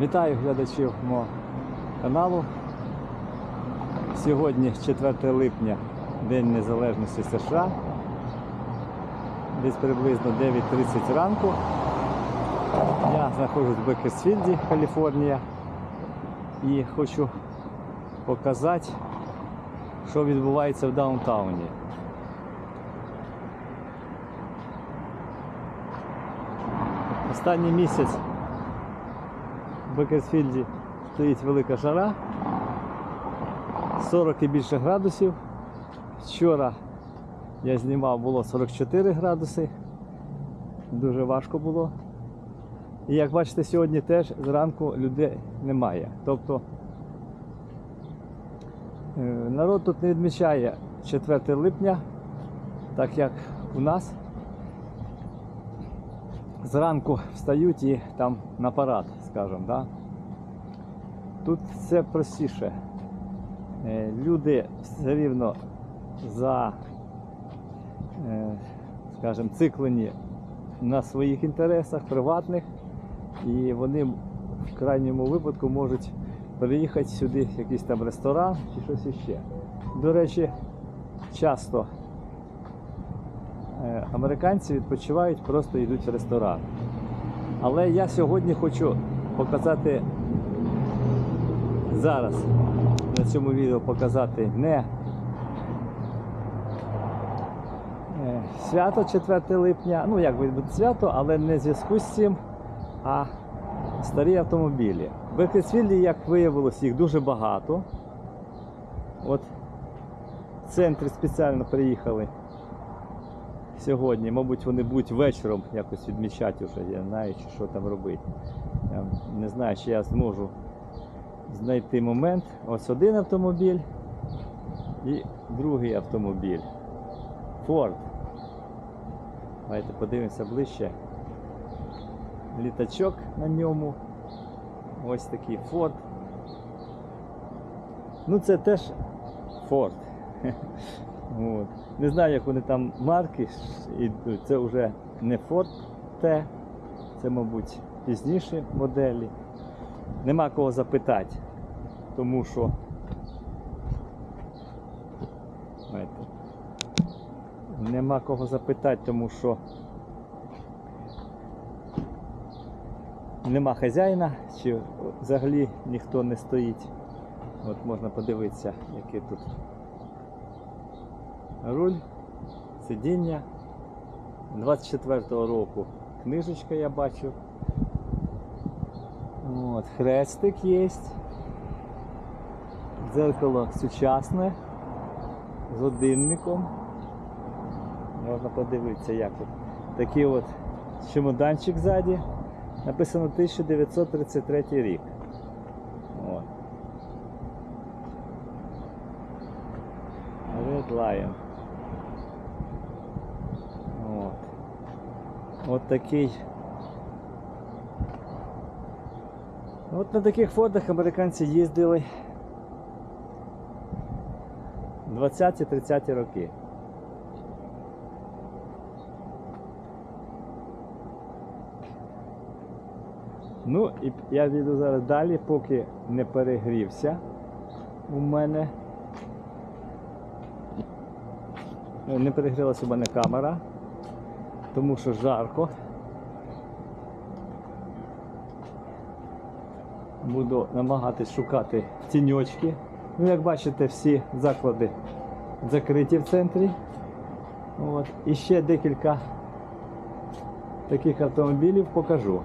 Вітаю глядачів мого каналу. Сьогодні 4 липня, День Незалежності США. Десь приблизно 9.30 ранку. Я знаходжусь в Бекерсфілді, Каліфорнія. І хочу показати, що відбувається в даунтауні. Останній місяць в Бекерсфілді стоїть велика жара, 40 і більше градусів. Вчора я знімав було 44 градуси, дуже важко було. І як бачите, сьогодні теж зранку людей немає. Тобто е, народ тут не відмічає 4 липня, так як у нас зранку встають і там на парад, скажімо, да? Тут все простіше. Е, Люди все рівно за, е, скажімо, циклені на своїх інтересах приватних, і вони в крайньому випадку можуть приїхати сюди в якийсь там ресторан чи щось іще. До речі, часто е, американці відпочивають, просто йдуть в ресторан. Але я сьогодні хочу показати зараз на цьому відео показати не е, свято 4 липня, ну як буде свято, але не в зв'язку з цим, а старі автомобілі. В Бекерсфілді, як виявилось, їх дуже багато. От в центрі спеціально приїхали сьогодні. Мабуть, вони будуть вечором якось відмічати вже, я знаю, чи що там робити. Я не знаю, чи я зможу знайти момент. Ось один автомобіль і другий автомобіль. Ford. Давайте подивимося ближче. Літачок на ньому. Ось такий Ford. Ну це теж Ford. От. Не знаю, як вони там марки. Це вже не Ford T, це, мабуть, пізніші моделі. Нема кого запитати, тому що знаєте, нема кого запитати, тому що нема хазяїна, чи взагалі ніхто не стоїть. От можна подивитися, який тут руль, сидіння. 24-го року книжечка я бачу. От, хрестик є. Дзеркало сучасне з годинником. Можна подивитися, як тут. Такий от чемоданчик ззаді. Написано 1933 рік. От. Red Lion. От. От такий. От на таких фордах американці їздили 20-30 роки. Ну, і я піду зараз далі, поки не перегрівся у мене. Не перегрілася у мене камера, тому що жарко. Буду намагатись шукати тіньочки. Ну, як бачите, всі заклади закриті в центрі. От. І ще декілька таких автомобілів покажу.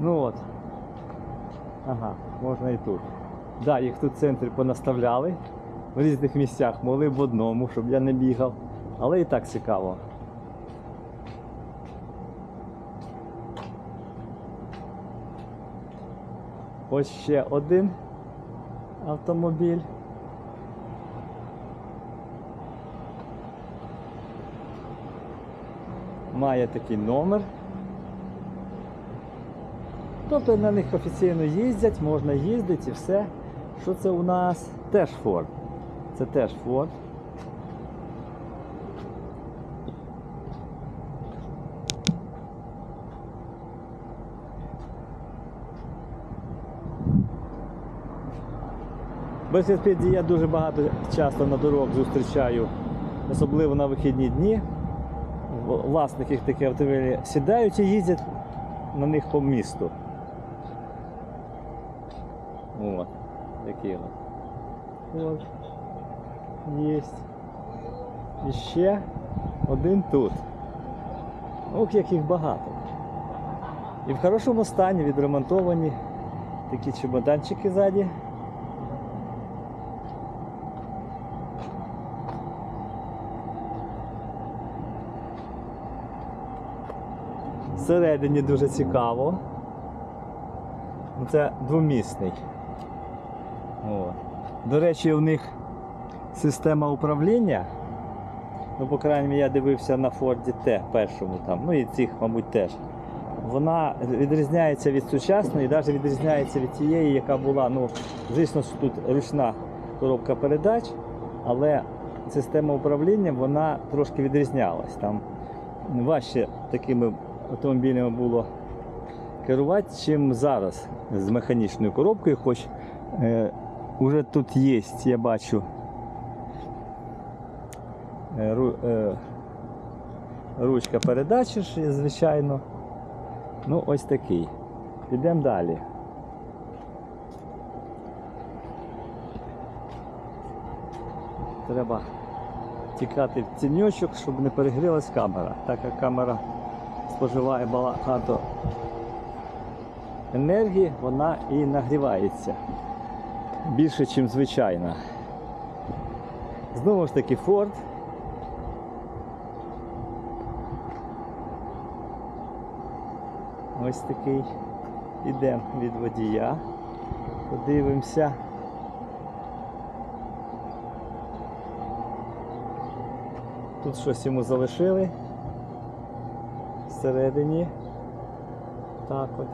Ну от. Ага, можна і тут. Да, їх тут в центрі понаставляли в різних місцях, могли в одному, щоб я не бігав. Але і так цікаво. Ось ще один автомобіль. Має такий номер. Тобто на них офіційно їздять, можна їздити і все. Що це у нас? Теж Ford. Це теж Ford. Без велосипедів я дуже багато часто на дорогах зустрічаю, особливо на вихідні дні. Власники таких автомобілів сідають і їздять на них по місту. От, такі от. От. Є. І ще один тут. Ох, яких багато. І в хорошому стані відремонтовані такі чемоданчики ззаді. Всередині дуже цікаво. Це двомісний. До речі, у них система управління. Ну, по крайній мірі, я дивився на Форді Т першому там, ну і цих, мабуть, теж. Вона відрізняється від сучасної, навіть відрізняється від тієї, яка була. Ну, звісно, тут ручна коробка передач, але система управління вона трошки відрізнялась. Там важче такими автомобілями було керувати, чим зараз з механічною коробкою, хоч е, уже тут є, я бачу. е, е, ручка передачі, звичайно. Ну, ось такий. Підемо далі. Треба тікати в тіньочок, щоб не перегрілась камера. Так як камера споживає багато енергії, вона і нагрівається більше, ніж звичайна. Знову ж таки Ford. Ось такий. Ідемо від водія. Подивимося. Тут щось йому залишили всередині. Так от.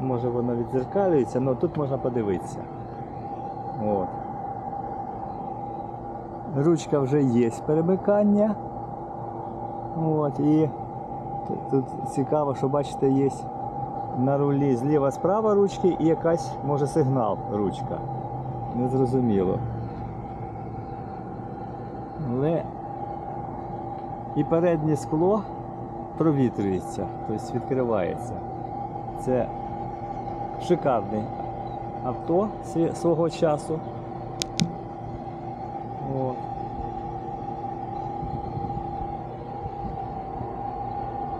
Може воно відзеркалюється, але тут можна подивитися. От. Ручка вже є перемикання. От, і тут- тут цікаво, що бачите, є на рулі зліва справа ручки і якась може сигнал ручка. Незрозуміло. Але і переднє скло провітрюється, тобто відкривається. Це шикарне авто свого часу.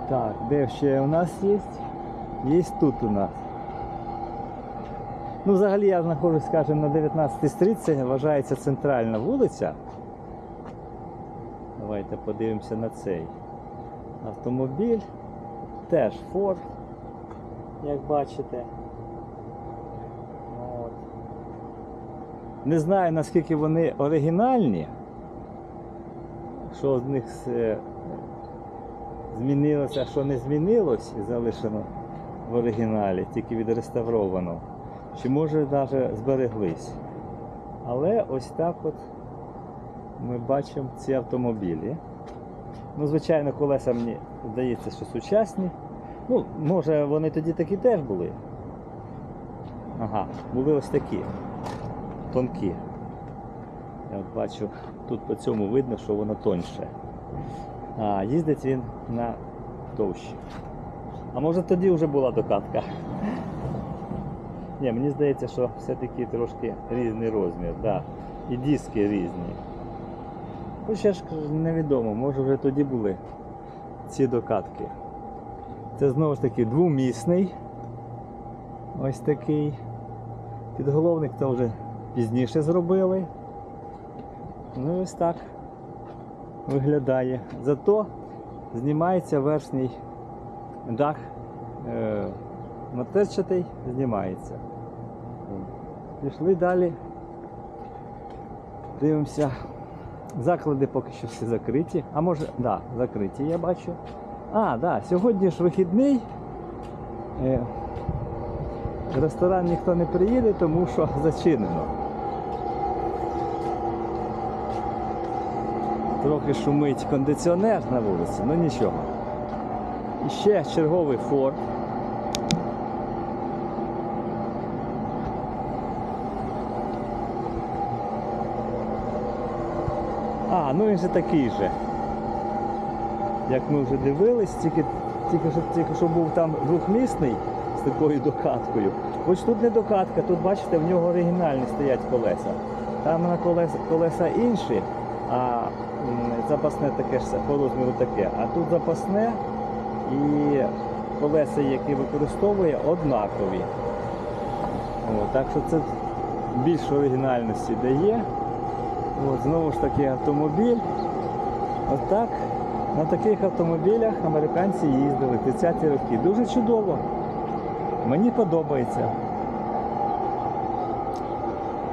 Так, де ще у нас є? Є тут у нас. Ну, взагалі я знаходжусь, скажімо, на 19 стріт, це вважається центральна вулиця. Давайте подивимося на цей автомобіль. Теж Ford, як бачите. От. Не знаю наскільки вони оригінальні, що з них е, змінилося, а що не змінилось і залишено в оригіналі, тільки відреставровано. Чи може навіть збереглись. Але ось так от ми бачимо ці автомобілі. Ну, звичайно, колеса мені здається, що сучасні. Ну, може вони тоді такі теж були. Ага, були ось такі. Тонкі. Я от бачу, тут по цьому видно, що воно тоньше. А їздить він на товщі. А може тоді вже була докатка? Ні, мені здається, що все-таки трошки різний розмір, да. і диски різні. Хоча ж невідомо, може вже тоді були ці докатки. Це знову ж таки двомісний. Ось такий. Підголовник то вже пізніше зробили. Ну і ось так виглядає. Зато знімається верхній дах е, матерчатий, знімається. Пішли далі. Дивимося. Заклади поки що всі закриті. А може, так, да, закриті, я бачу. А, да, сьогодні ж вихідний. Е, ресторан ніхто не приїде, тому що зачинено. Трохи шумить кондиціонер на вулиці, ну нічого. І ще черговий форт. А, ну він же такий же. Як ми вже дивились, тільки, тільки, що, тільки що був там двохмісний з такою докаткою. Хоч тут не докатка, тут бачите, в нього оригінальні стоять колеса. Там на колеса, колеса інші, а запасне таке ж по розміру таке. А тут запасне і колеса, які використовує, однакові. О, так що це більше оригінальності дає. От, знову ж таки автомобіль. Отак на таких автомобілях американці їздили 30-ті роки. Дуже чудово. Мені подобається.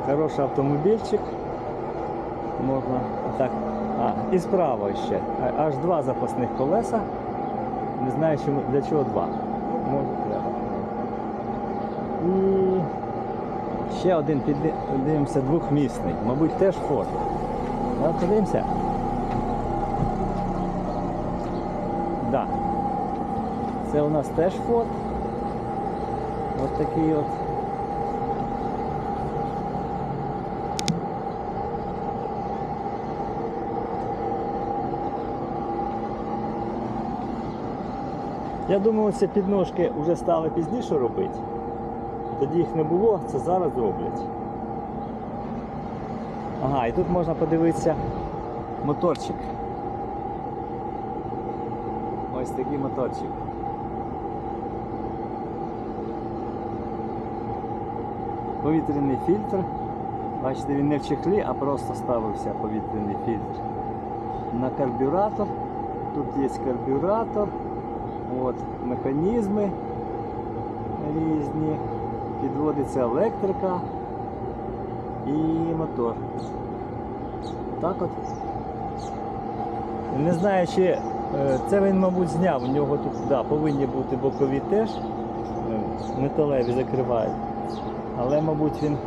Хороший автомобільчик. Можна так. А, і справа ще. Аж два запасних колеса. Не знаю, для чого два. Може треба. І ще один подивимося двохмісний. Мабуть, теж. Ну, подивимося. Да. Це у нас теж Ford. Ось такий от. Я думаю, ці підножки вже стали пізніше робити. Тоді їх не було, це зараз роблять. Ага, і тут можна подивитися моторчик. Ось такий моторчик. Повітряний фільтр. Бачите, він не в чехлі, а просто ставився повітряний фільтр. На карбюратор. Тут є карбюратор. От, механізми різні. Підводиться електрика і мотор. Так от. Не знаю, чи е, це він, мабуть, зняв. У нього тут да, повинні бути бокові теж. е, Металеві закривають. Але, мабуть, він.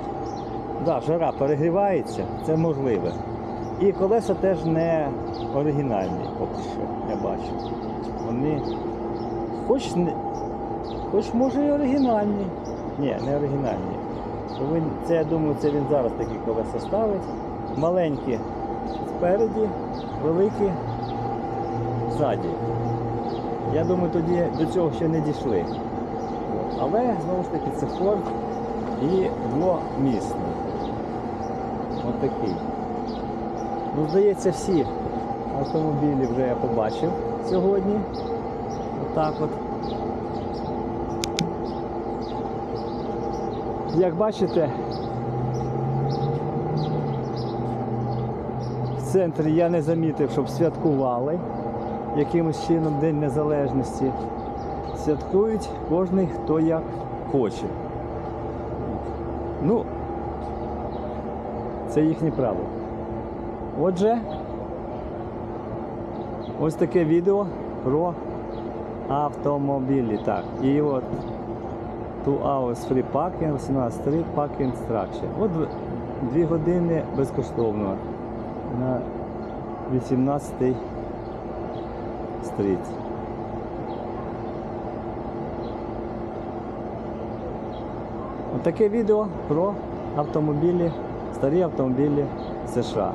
Да, жара перегрівається, це можливе. І колеса теж не оригінальні, поки що, я бачу. Вони хоч, не, хоч може і оригінальні. Ні, не оригінальні. Це, я думаю, це він зараз такі колеса ставить. Маленькі спереді, великі ззаді. Я думаю, тоді до цього ще не дійшли. Але знову ж таки це Ford і двомісний. Ось такий. Ну, здається, всі автомобілі вже я побачив сьогодні. Отак от. Як бачите, в центрі я не замітив, щоб святкували якимось чином День Незалежності. Святкують кожен хто як хоче. Ну, це їхнє право. Отже, ось таке відео про автомобілі. Так, і от Two hours free parking, 18.3 parking instruction. От в- дві години безкоштовно на 18 стріт. Таке відео про автомобілі, старі автомобілі США.